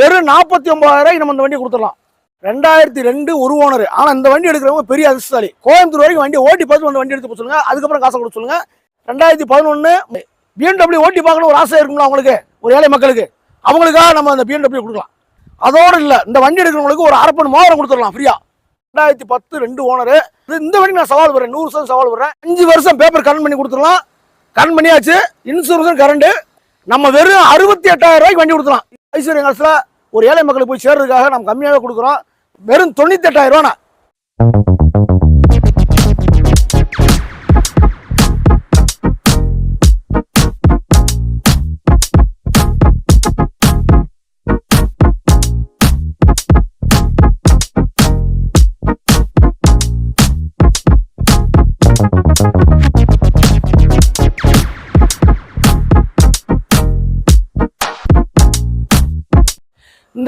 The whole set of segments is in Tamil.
வெறும் நாற்பத்தி ஒன்பதாயிரம் நம்ம இந்த வண்டி கொடுத்துடலாம். ரெண்டாயிரத்தி ரெண்டு ஒரு ஓனர் ஆனால் இந்த வண்டி எடுக்கிறவங்க பெரிய அதிர்ஷ்டசாலி. கோயம்புத்தூர் வரைக்கும் வண்டி ஓட்டி பார்த்து அந்த வண்டி எடுத்து போக சொல்லுங்க. அதுக்கப்புறம் காசை கொடுத்து சொல்லுங்க. ரெண்டாயிரத்தி பதினொன்று பிஎன்டபிள்யூ ஓட்டி பார்க்கணும் ஒரு ஆசை இருக்குங்களா அவங்களுக்கு ஒரு ஏழை மக்களுக்கு. அவங்களுக்காக நம்ம அந்த பிஎன்டபிள்யூ கொடுக்கலாம். அதோடு இல்லை இந்த வண்டி எடுக்கிறவங்களுக்கு ஒரு அரப்பன் மோதிரம் கொடுத்துடலாம் ஃப்ரீயா ரெண்டாயிரத்தி பத்து ரெண்டு ஓனரு இந்த வண்டி நான் சவால் வரேன் நூறு வருஷம் சவால் வரேன் அஞ்சு வருஷம் பேப்பர் கரண்ட் பண்ணி கொடுத்துடலாம். கரண்ட் பண்ணியாச்சு. இன்சூரன்ஸும் கரண்ட் நம்ம வெறும் அறுபத்தி எட்டாயிரம் ரூபாய்க்கு வண்டி கொடுத்துடலாம். ஐஸ்வர்யா காலத்தில் ஒரு ஏழை மக்களுக்கு போய் சேர்றதுக்காக நம்ம கம்மியாகவே கொடுக்குறோம். வெறும் தொண்ணூத்தி எட்டாயிரம் ரூபாண்ணா.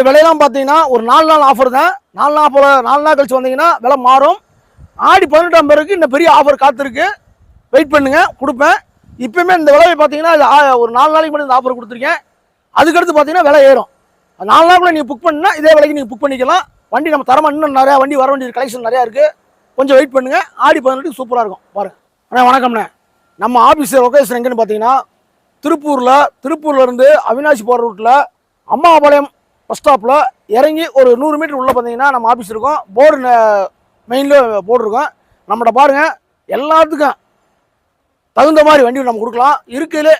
இந்த விலையெல்லாம் பார்த்தீங்கன்னா ஒரு நாலு நாள் ஆஃபர் தான். நாலு நாள் போல நாலு நாள் கழிச்சு வந்தீங்கன்னா விலை மாறும். ஆடி பதினெட்டாம் பேருக்கு இந்த பெரிய ஆஃபர் காத்திருக்கு. வெயிட் பண்ணுங்கள் கொடுப்பேன். இப்பயுமே இந்த விலையை பார்த்தீங்கன்னா இது ஒரு நாலு நாளைக்கு மட்டும் இந்த ஆஃபர் கொடுத்துருக்கேன். அதுக்கடுத்து பார்த்தீங்கன்னா விலை ஏறும். அந்த நாலு நாளுக்குள்ள நீங்கள் புக் பண்ணால் இதே விலைக்கு நீங்கள் புக் பண்ணிக்கலாம். வண்டி நம்ம தரமாக இன்னும் நிறையா வண்டி வர வேண்டிய கலெக்ஷன் நிறையா இருக்குது கொஞ்சம் வெயிட் பண்ணுங்கள் ஆடி பதினெட்டுக்கு சூப்பராக இருக்கும். பாருங்க. அண்ணா வணக்கம்ண்ணே. நம்ம ஆஃபீஸ் லொகேஷன் எங்கேன்னு பார்த்தீங்கன்னா திருப்பூரில் திருப்பூர்லேருந்து அவினாசி போகிற ரூட்டில் அம்மாபாளையம் பஸ் ஸ்டாப்பில் இறங்கி ஒரு நூறு மீட்டர் உள்ளே பார்த்தீங்கன்னா நம்ம ஆஃபீஸ் இருக்கும். போர்டு மெயினில் போர்டு நம்மகிட்ட பாருங்கள் எல்லாத்துக்கும் தகுந்த மாதிரி வண்டி நம்ம கொடுக்கலாம். இருக்கையில்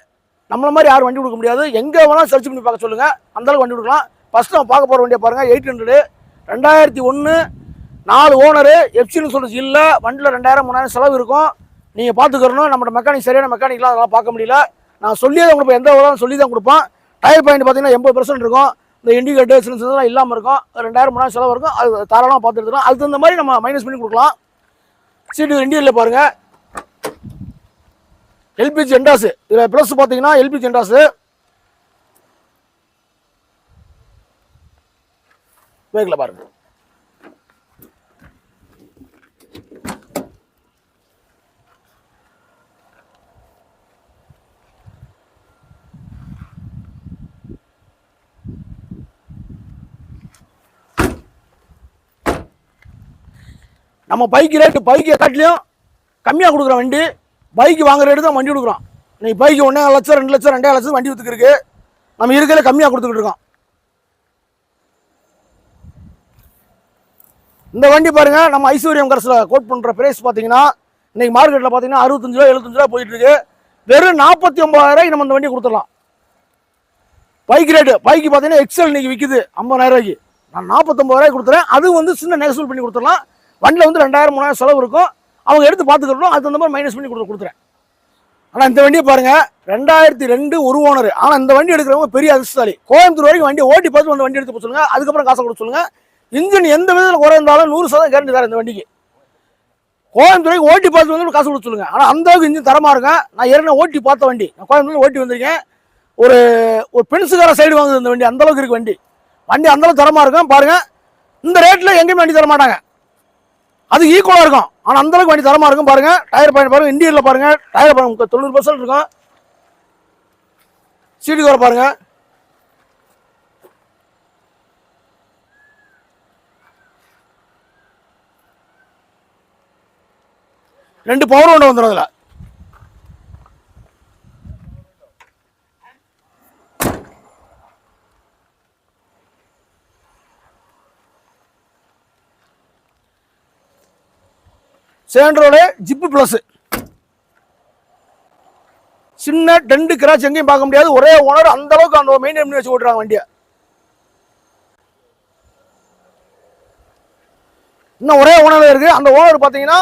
நம்மள மாதிரி யாரும் வண்டி கொடுக்க முடியாது. எங்கே வேணாலும் சர்ச் பண்ணி பார்க்க சொல்லுங்கள் அந்தளவுக்கு வண்டி கொடுக்கலாம். ஃபஸ்ட்டு நம்ம பார்க்க போகிற வண்டியை பாருங்கள் எயிட் ஹண்ட்ரடு ரெண்டாயிரத்தி ஒன்று நாலு ஓனரு எஃப்சின்னு சொல்லிச்சு இல்லை. வண்டியில் ரெண்டாயிரம் மூணாயிரம் செலவு இருக்கும். நீங்கள் பார்த்துக்கிறணும். நம்மளோட மெக்கானிக் சரியான மெக்கானிக்லாம் அதெல்லாம் பார்க்க முடியல. நான் சொல்லியே தான் கொடுப்பேன் எந்த ஒரு சொல்லி தான் கொடுப்பேன். டயர் பாயிண்ட் பார்த்தீங்கன்னா எண்பது பர்சன்ட் இருக்கும். இந்த இண்டிகேட்டர்ஸ் சிலிண்டர்லாம் இல்லாமல் இருக்கும். ரெண்டாயிரம் மூணாயிரம் செலவு இருக்கும். அது தாராளமாக பார்த்து எடுத்துக்கலாம். அதுக்கு தகுந்த மாதிரி நம்ம மைனஸ் பண்ணி கொடுக்கலாம். சீட்டு இண்டியரில் பாருங்கள் எல்பிஜி எண்டாஸு இதில் ப்ளஸ் பார்த்தீங்கன்னா எல்பிஜி எண்டாஸு வேகில் பாருங்கள் நம்ம பைக் ரேட்டு பைக்கை காட்டிலையும் கம்மியாக கொடுக்குற வண்டி பைக்கு வாங்குற ரேட்டு தான் வண்டி கொடுக்குறோம் இன்றைக்கி பைக்கு ஒன்றே லட்சம் ரெண்டு லட்சம் ரெண்டே லட்சம் வண்டி விற்றுக்கிருக்கு நம்ம இருக்கிற கம்மியாக கொடுத்துக்கிட்டு இருக்கோம். இந்த வண்டி பாருங்க நம்ம ஐஸ்வர்யம் கரஸில் கோட் பண்ணுற ப்ரைஸ் பார்த்தீங்கன்னா இன்றைக்கி மார்க்கெட்டில் பார்த்தீங்கன்னா அறுபத்தஞ்சு ரூபா எழுபத்தஞ்சு ரூபா போயிட்டுருக்கு வெறும் நாற்பத்தி ஒன்பதாயிரம் நம்ம இந்த வண்டி கொடுத்துடலாம். பைக் ரேட்டு பைக்கு பார்த்தீங்கன்னா எக்ஸல் இன்றைக்கி விற்குது ஐம்பதாயிரம் ரூபாய்க்கு. நான் நாற்பத்தொம்பது ரூபாய்க்கு கொடுத்துறேன். அது வந்து சின்ன நெகசூல் பண்ணி கொடுத்துடலாம். வண்டியில் வந்து ரெண்டாயிரம் மூணாயிரம் செலவு இருக்கும். அவங்க எடுத்து பார்த்துக்கிறோம் அது தகுந்த மாதிரி மைனஸ் பண்ணி கொடுத்து கொடுத்துறேன் ஆனால் இந்த வண்டியை பாருங்கள் ரெண்டாயிரத்தி ரெண்டு ஒரு ஓனர் ஆனால் இந்த வண்டி எடுக்கிறவங்க பெரிய அதிர்ஷ்டசாலி. கோயம்புத்தூர் வரைக்கும் வண்டி ஓட்டி பார்த்து அந்த வண்டி எடுத்து போக சொல்லுங்க அதுக்கப்புறம் காசை கொடுத்து சொல்லுங்கள் இன்ஜின் எந்த விதத்தில் குறை இருந்தாலும் நூறு சதவீதம் கேரண்டி தரேன் இந்த வண்டிக்கு. கோயம்புத்தூர் வரைக்கும் ஓட்டி பார்த்து வந்து காசு கொடுத்து சொல்லுங்கள் ஆனால் அந்த அளவுக்கு இன்ஜின் தரமாக இருக்கும். நான் ஏற்கனவே ஓட்டி பார்த்த வண்டி. நான் கோயம்புத்தூர் ஓட்டி வந்திருக்கேன். ஒரு ஒரு பென்சுக்கார சைடு வாங்குது இந்த வண்டி. அந்த அளவுக்கு வண்டி. வண்டி அந்தளவுக்கு தரமாக இருக்கும். பாருங்கள் இந்த ரேட்டில் எங்கேயுமே வண்டி தர மாட்டாங்க அது ஈக்குவலாக இருக்கும். ஆனால் அந்த அளவுக்கு வண்டி தரமாக இருக்கும் பாருங்கள் டயர் பாயிண்ட் பாருங்கள் இண்டியனில் பாருங்கள் டயர் பாருங்க தொண்ணூறு பர்சன்ட் இருக்கும். சீட்டு வர பாருங்கள் ரெண்டு பவர் ஒன்று வந்துடும் அதில். சேண்ட்ரோட ஜிப்பு ப்ளஸ் சின்ன டெண்டு கிராச் எங்கேயும் பார்க்க முடியாது. ஒரே ஓனர் அந்த அளவுக்கு அந்த மெயின்டைன் பண்ணி வச்சு ஓட்டுறாங்க வண்டியை. இன்னும் ஒரே ஓனர் இருக்கு. அந்த ஓனர் பார்த்தீங்கன்னா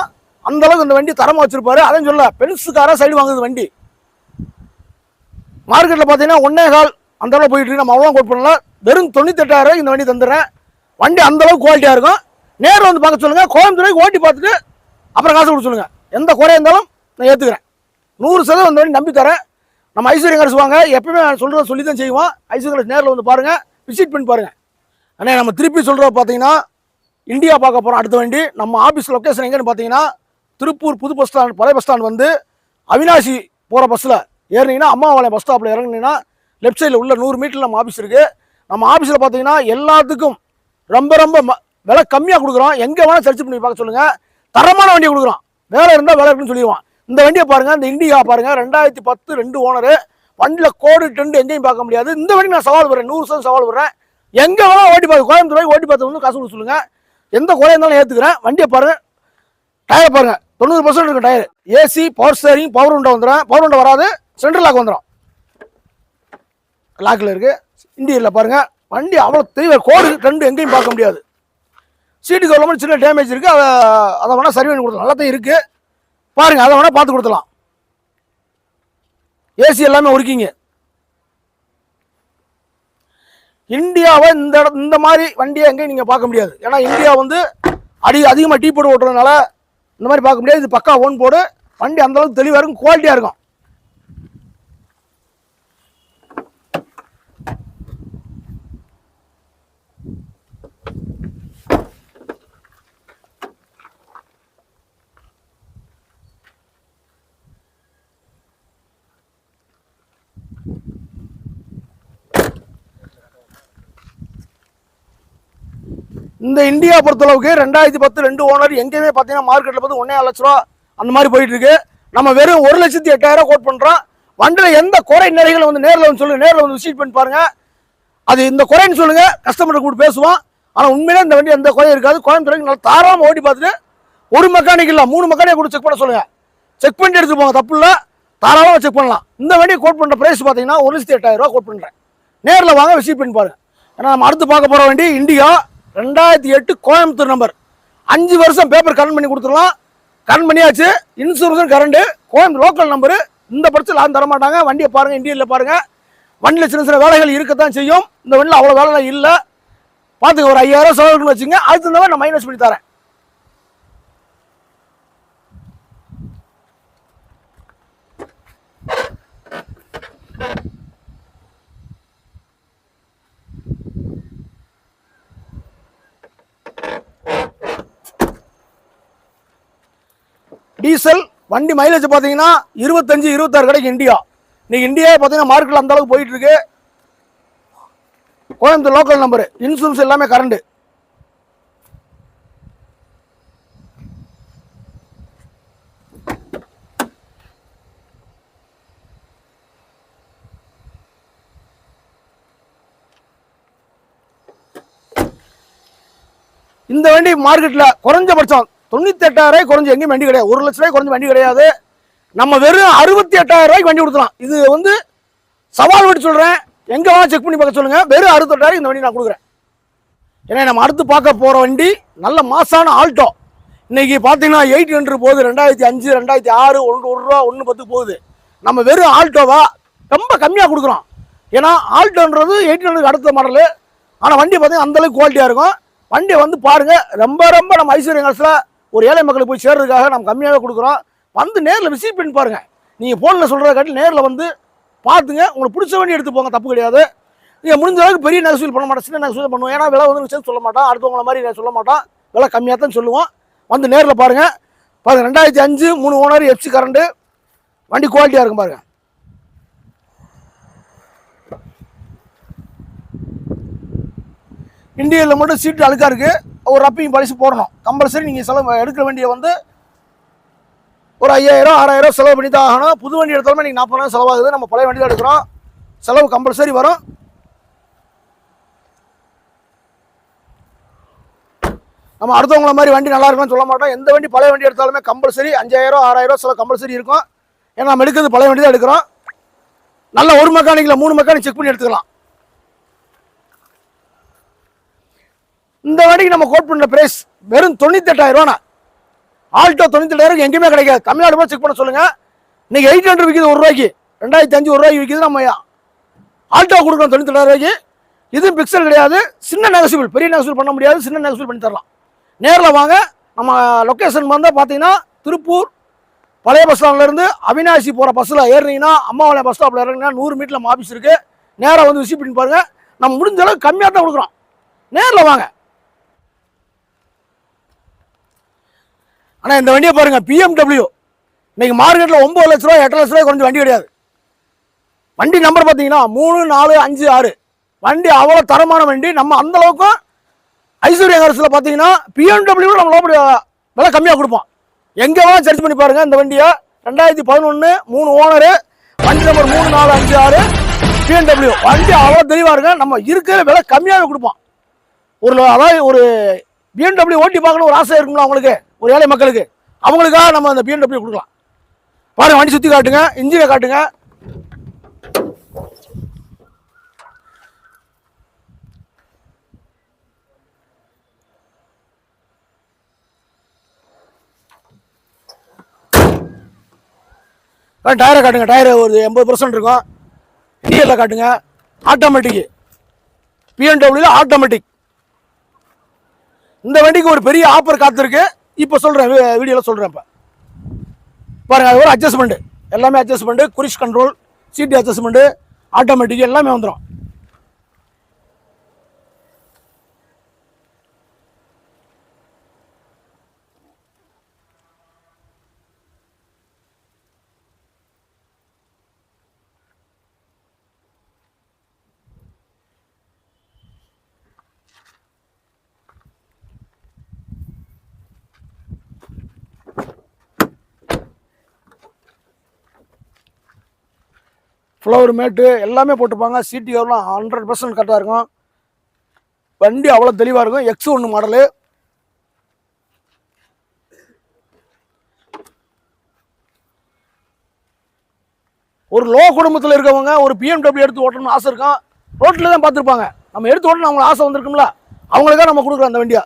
அந்த அளவுக்கு இந்த வண்டி தரமாக வச்சிருப்பாரு. அதையும் சொல்ல பென்ஸுக்கார சைடு வாங்குது வண்டி. மார்க்கெட்டில் பார்த்தீங்கன்னா ஒன்னே கால் அந்த அளவு போயிட்டு இருக்கு. நம்ம அவ்வளோ கோட் பண்ணல. வெறும் தொண்ணூத்தெட்டாயிரம் இந்த வண்டி தந்துடுறேன். வண்டி அந்த அளவுக்கு குவாலிட்டியாக இருக்கும். நேரில் வந்து பார்க்க சொல்லுங்கள் கோயம்புத்தூருக்கு ஓட்டி பார்த்துட்டு அப்புறம் காசு கொடுக்க சொல்லுங்கள் எந்த குறையாக இருந்தாலும் நான் ஏற்றுக்கிறேன் நூறு சதவீதம் அந்த வண்டி நம்பி தரேன். நம்ம ஐஸ்வர்யம் கரசு வாங்க எப்பயுமே நான் சொல்கிறத சொல்லி தான் செய்வோம். ஐஸ்வர்யம் கடைசி நேரில் வந்து பாருங்கள் விசிட் பண்ணி பாருங்கள் அண்ணே நம்ம திருப்பி சொல்கிறத பார்த்தீங்கன்னா இந்தியா பார்க்க போகிறோம் அடுத்த வண்டி. நம்ம ஆஃபீஸ் லொக்கேஷன் எங்கேன்னு பார்த்தீங்கன்னா திருப்பூர் புது பஸ் ஸ்டாண்ட் பழைய பஸ் ஸ்டாண்ட் வந்து அவினாசி போகிற பஸ்ஸில் ஏறினீங்கன்னா அம்மாவாளையம் பஸ் ஸ்டாப்பில் இறங்குனீங்கன்னா லெஃப்ட் சைடில் உள்ள நூறு மீட்டரில் நம்ம ஆஃபீஸ் இருக்குது நம்ம ஆஃபீஸில் பார்த்தீங்கன்னா எல்லாத்துக்கும் ரொம்ப ரொம்ப ம- விலை கம்மியாக கொடுக்குறோம். எங்கே வேணால் சர்ச் பண்ணி பார்க்க சொல்லுங்கள் தரமான வண்டியை கொடுக்குறோம் வேலை இருந்தால் வேலை இருக்குன்னு சொல்லிடுவான். இந்த வண்டியை பாருங்கள் இந்த இண்டிகா பாருங்கள் ரெண்டாயிரத்தி பத்து ரெண்டு ஓனரு வண்டியில் கோடு டெண்டு எங்கேயும் பார்க்க முடியாது. இந்த வண்டி நான் சவால் விடுறேன் நூறு சதவீதம் சவால் வரேன் எங்கே வேணால் ஓட்டி பார்த்து கோயம்புத்தூர் ஓட்டி பார்த்து வந்து காசு கொடுக்க சொல்லுங்கள் எந்த குறையாக இருந்தாலும் ஏற்றுக்கிறேன் வண்டியை பாருங்கள் டயர் பாருங்கள் தொண்ணூறு பர்சன்ட் இருக்கும் tyre AC power steering power உண்டை வந்துடும் பவர் உண்டை வராது. சென்ட்ரல் லாக் வந்துடும் லாக்கில் இருக்குது இண்டியரில் பாருங்க. வண்டி அவ்வளோ தெளிவா கோடு ரெண்டு எங்கேயும் பார்க்க முடியாது. சீட்டு கவர்மெண்ட் சின்ன டேமேஜ் இருக்குது அதை அதை வேணால் சரி பண்ணி கொடுத்துலாம் நல்லா இருக்குது பாருங்கள் அதை வேணால் பார்த்து கொடுத்துலாம் ஏசி எல்லாமே ஒர்க்கிங்க இந்தியாவை இந்த இடம் இந்த மாதிரி வண்டியை எங்கேயும் நீங்கள் பார்க்க முடியாது. ஏன்னா இந்தியா வந்து அடி அதிகமாக டீ போடு ஓட்டுறதுனால இந்த மாதிரி பார்க்க முடியாது. இது பக்கா ஓன் போடு. வண்டி அந்தளவுக்கு தெளிவாக இருக்கும் குவாலிட்டியாக இருக்கும். இந்த இந்தியா பொறுத்தளவுக்கு ரெண்டாயிரத்தி பத்து ரெண்டு ஓனர் எங்கேயுமே பார்த்தீங்கன்னா மார்க்கெட்டில் பார்த்து ஒன்றே லட்ச ரூபா அந்த மாதிரி போயிட்டு இருக்கு நம்ம வெறும் ஒரு லட்சத்தி எட்டாயிரம் கோட் பண்ணுறோம் வண்டியில் எந்த குறை நிறைகளை வந்து நேரில் வந்து சொல்லுங்கள் நேரில் வந்து விசிட் பண்ணி பாருங்கள் அது இந்த குறைன்னு சொல்லுங்கள் கஸ்டமர்கிட்ட கூட பேசுவோம். ஆனால் உண்மையிலே இந்த வண்டி எந்த குறையும் இருக்காது. கோயம்புத்தூருக்கு நல்லா தாராளமாக ஓட்டி பார்த்துட்டு ஒரு மெக்கானிக் இல்லை மூணு மெக்கானிக் கூட செக் பண்ண சொல்லுங்கள் செக் பண்ணிட்டு எடுத்துட்டு போங்க. தப்பு இல்லை. தாராளமாக செக் பண்ணலாம். இந்த வண்டியை கோட் பண்ணுற ப்ரைஸ் பார்த்தீங்கன்னா ஒரு லட்சத்தி எட்டாயிரரூவா கோட் பண்ணுறேன் நேரில் வாங்க விசிட் பண்ணி பாருங்கள் ஏன்னா நம்ம அடுத்து பார்க்க போகிற வண்டி இந்தியா ரெண்டாயிரத்தி எட்டு கோயம்புத்தூர் நம்பர். அஞ்சு வருஷம் பேப்பர் கரண்ட் பண்ணி கொடுத்துடலாம். கரண்ட் பண்ணியாச்சு. இன்சூரன்ஸும் கரண்டு கோயம்புத்தூர் லோக்கல் நம்பரு இந்த பட்சத்தில் யாரும் தரமாட்டாங்க வண்டியை பாருங்கள் இந்தியனில் பாருங்கள் வண்டியில் சின்ன சின்ன வேலைகள் இருக்கத்தான் செய்யும். இந்த வண்டியில் அவ்வளோ வேலைலாம் இல்லை. பார்த்துக்க ஒரு ஐயாயிரம் செலவுக்குன்னு வச்சுங்க அதுக்கு தகுந்த மாதிரி நான் மைனஸ் பண்ணி தரேன். டீசல் வண்டி மைலேஜ் பார்த்தீங்கன்னா இருபத்தஞ்சு இருபத்தாறு கிடைக்கும் இந்தியா இன்னைக்கு இந்தியா பார்த்தீங்கன்னா மார்க்கெட்டில் அந்த அளவுக்கு போயிட்டு கோயம்புத்தூர் லோக்கல் நம்பரு இன்சூரன்ஸ் எல்லாமே கரண்ட் இந்த வண்டி மார்க்கெட்டில் குறைஞ்சபட்சம் தொண்ணூத்தி எட்டாயிரம் குறைஞ்சு எங்கேயும் வண்டி கிடையாது. ஒரு லட்ச ரூபாய் குறைஞ்ச வண்டி கிடையாது. நம்ம வெறும் அறுபத்தி எட்டாயிரம் ரூபாய்க்கு வண்டி கொடுக்கலாம் இது வந்து சவால் விட்டு சொல்கிறேன் எங்கே வேணா செக் பண்ணி பார்க்க சொல்லுங்கள் வெறும் அறுபத்தெட்டாயிரம் இந்த வண்டி நான் கொடுக்குறேன். ஏன்னா நம்ம அடுத்து பார்க்க போகிற வண்டி நல்ல மாசான ஆல்டோ. இன்னைக்கு பார்த்தீங்கன்னா எயிட் ஹண்ட்ரட் போகுது. ரெண்டாயிரத்தி அஞ்சு ரெண்டாயிரத்தி ஆறு ஒன்று ஒரு ரூபா ஒன்று பத்து போகுது. நம்ம வெறும் ஆல்டோவா ரொம்ப கம்மியாக கொடுக்குறோம். ஏன்னா ஆல்டோன்றது எயிட் ஹண்ட்ரட் அடுத்த மாடலு ஆனால் வண்டி பார்த்தீங்கன்னா அந்தளவுக்கு குவாலிட்டியாக இருக்கும். வண்டியை வந்து பாருங்கள் ரொம்ப ரொம்ப நம்ம ஐஸ்வர்ய காசில் ஒரு ஏழை மக்களுக்கு போய் சேர்றதுக்காக நம்ம கம்மியாகவே கொடுக்குறோம். வந்து நேரில் விசிட் பண்ணி பாருங்கள் நீங்கள் ஃபோனில் சொல்கிறத காட்டி நேரில் வந்து பார்த்துங்க. உங்களுக்கு பிடிச்ச வண்டி எடுத்து போங்க தப்பு கிடையாது. நீங்கள் முடிஞ்ச அளவுக்கு பெரிய நகைசூல் பண்ண மாட்டோம் சின்ன நகைசூல் பண்ணுவோம். ஏன்னா விலை வந்து விஷயம் சொல்ல மாட்டோம். அடுத்தவங்கள மாதிரி நான் சொல்ல மாட்டோம். விலை கம்மியாக தான் சொல்லுவோம். வந்து நேரில் பாருங்கள் பாருங்கள் ரெண்டாயிரத்தி அஞ்சு மூணு ஓனர் எஃப்சி கரண்ட்டு வண்டி குவாலிட்டியாக இருக்கும் பாருங்கள் இந்தியாவில் மட்டும் சீட்டு அழுக்காக இருக்குது ஒரு ரப்பையும் பரிசு போடணும். கம்பல்சரி நீங்கள் செலவு எடுக்க வேண்டிய வந்து ஒரு ஐயாயிரம் ஆறாயிரம் செலவு பண்ணி தான் ஆகணும். புது வண்டி எடுத்தாலுமே நீங்கள் நாற்பதாயிரம் செலவாகுது. நம்ம பழைய வண்டி தான் எடுக்கிறோம். செலவு கம்பல்சரி வரும். நம்ம அடுத்தவங்கள மாதிரி வண்டி நல்லா இருக்கும்னு சொல்ல மாட்டோம். எந்த வண்டி பழைய வண்டி எடுத்தாலுமே கம்பல்சரி அஞ்சாயிரம் ஆறாயிரம் செலவு கம்பல்சரி இருக்கும். ஏன்னா நம்ம எடுக்கிறது பழைய வண்டி தான் எடுக்கிறோம். நல்ல ஒரு மெக்கானிக்கில் மூணு மெக்கானிக் செக் பண்ணி எடுத்துக்கலாம். இந்த வண்டிக்கு நம்ம கோட் பண்ண பிரைஸ் வெறும் தொண்ணூத்தெட்டாயிரம் ரூபாண்ணா. ஆல்டோ தொண்ணூத்தெட்டாயிரம் எங்கேயுமே கிடைக்காது. தமிழ்நாடு போய் செக் பண்ண சொல்லுங்க. இன்னைக்கு எயிட் ஹண்ட்ரட் விற்கிது ஒரு ரூபாய்க்கு. ரெண்டாயிரத்தி அஞ்சு ஒரு ரூபாய்க்கு விற்கிது நம்ம ஆல்டோ கொடுக்குறோம் தொண்ணூத்தெட்டாயிரம் ரூபாய்க்கு. இதுவும் பிக்சல் கிடையாது. சின்ன நெகசிபிள் பெரிய நெகசிபிள் பண்ண முடியாது. சின்ன நெகசிபிள் பண்ணி தரலாம். நேரில் வாங்க. நம்ம லொக்கேஷன் வந்தால் பார்த்தீங்கன்னா திருப்பூர் பழைய பஸ் ஸ்டாண்ட்லேருந்து அவினாசி போகிற பஸ்ஸில் ஏறினீங்கன்னா அம்மாவாளையம் பஸ் ஸ்டாப்பில் இறங்கினா நூறு மீட்டரில் நம்ம ஆஃபீஸ் இருக்குது நேராக வந்து விசிட் பண்ணி பாருங்கள் நம்ம முடிஞ்ச அளவுக்கு கம்மியாக தான் கொடுக்குறோம். நேரில் வாங்க. ஆனால் இந்த வண்டியை பாருங்கள் பிஎம்டபிள்யூ இன்னைக்கு மார்க்கெட்டில் ஒம்பது லட்ச ரூபா எட்டு லட்ச ரூபாய் குறைஞ்ச வண்டி கிடையாது. வண்டி நம்பர் பார்த்தீங்கன்னா மூணு நாலு அஞ்சு ஆறு. வண்டி அவ்வளோ தரமான வண்டி. நம்ம அந்த அளவுக்கு ஐஸ்வர்யா கார்ஸில் பார்த்தீங்கன்னா பிஎம்டபிள்யூ நம்ம லோபடி விலை கம்மியாக கொடுப்போம். எங்கே வேணால் சர்ச் பண்ணி பாருங்கள் இந்த வண்டியை. ரெண்டாயிரத்தி பதினொன்று மூணு ஓனரு வண்டி நம்பர் மூணு நாலு அஞ்சு ஆறு. பிஎம்டபிள்யூ வண்டி அவ்வளோ தெளிவாக இருக்கு நம்ம இருக்கிற விலை கம்மியாகவே கொடுப்போம். ஒரு அதாவது ஒரு பிஎன்டபிள்யூ ஓட்டி பார்க்கணும் ஒரு ஆசை இருக்குங்களா அவங்களுக்கு ஒரு ஏழை மக்களுக்கு. அவங்களுக்காக நம்ம அந்த பிஎன்டபிள்யூ கொடுக்கலாம். பாருங்க வண்டி சுற்றி காட்டுங்க இன்ஜினை காட்டுங்க. டயரை காட்டுங்க டயரு ஒரு எண்பது பர்சன்ட் இருக்கும். டிஎல்ல காட்டுங்க. ஆட்டோமேட்டிக்கு பிஎன்டபிள்யூல ஆட்டோமேட்டிக் இந்த வண்டிக்கு ஒரு பெரிய ஆஃபர் காத்திருக்கு. இப்போ சொல்கிறேன் வீடியோவில் சொல்கிறேன் இப்போ. பாருங்கள் அது ஒரு அட்ஜஸ்ட்மெண்ட்டு எல்லாமே adjustment cruise control seat adjustment automatic எல்லாமே வந்துடும் ஃப்ளவர் மேட்டு எல்லாமே போட்டுப்பாங்க சீட்டு எவ்வளோ ஹண்ட்ரட் பர்சன்ட் கரெக்டாக இருக்கும். வண்டி அவ்வளோ தெளிவாக இருக்கும். எக்ஸ் ஒன்று மாடலு ஒரு லோ குடும்பத்தில் இருக்கவங்க ஒரு பிஎம்டபிள்யூ எடுத்து ஓட்டணும்னு ஆசை இருக்கும் ரோட்டில் தான் பார்த்துருப்பாங்க. நம்ம எடுத்து ஓட்டணும் அவங்களுக்கு ஆசை வந்திருக்கும்ல. அவங்களுக்காக நம்ம கொடுக்குறோம் அந்த வண்டியை.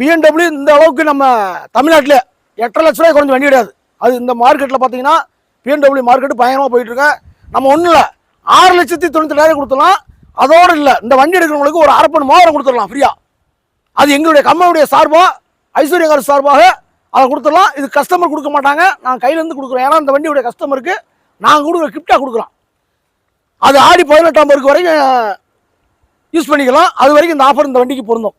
பிஎன்டபிள்யூ இந்த அளவுக்கு நம்ம தமிழ்நாட்டில் எட்டரை லட்ச ரூபாய் குறைஞ்ச வண்டி கிடையாது. அது இந்த மார்க்கெட்டில் பார்த்தீங்கன்னா பிஎன்டபிள்யூ மார்க்கெட்டு பயங்கரமாக போயிட்டுருக்கேன் நம்ம ஒன்றும் இல்லை. ஆறு லட்சத்தி தொண்ணூத்தெட்டாயிரம் கொடுத்துடலாம். அதோடு இல்லை இந்த வண்டி எடுக்கிறவங்களுக்கு ஒரு அரப்பன் மோதிரம் கொடுத்துடலாம் ஃப்ரீயாக அது எங்களுடைய கம்பெனியுடைய சார்பாக ஐஸ்வர்யகார் சார்பாக அதை கொடுத்துடலாம். இது கஸ்டமர் கொடுக்க மாட்டாங்க. நாங்கள் கையிலேருந்து கொடுக்குறோம் ஏன்னா இந்த வண்டியுடைய கஸ்டமருக்கு நாங்கள் கொடுக்குற கிஃப்டாக கொடுக்குறோம் அது ஆடி பதினெட்டாம் பேருக்கு வரைக்கும் யூஸ் பண்ணிக்கலாம். அது வரைக்கும் இந்த ஆஃபர் இந்த வண்டிக்கு பொருந்தும்.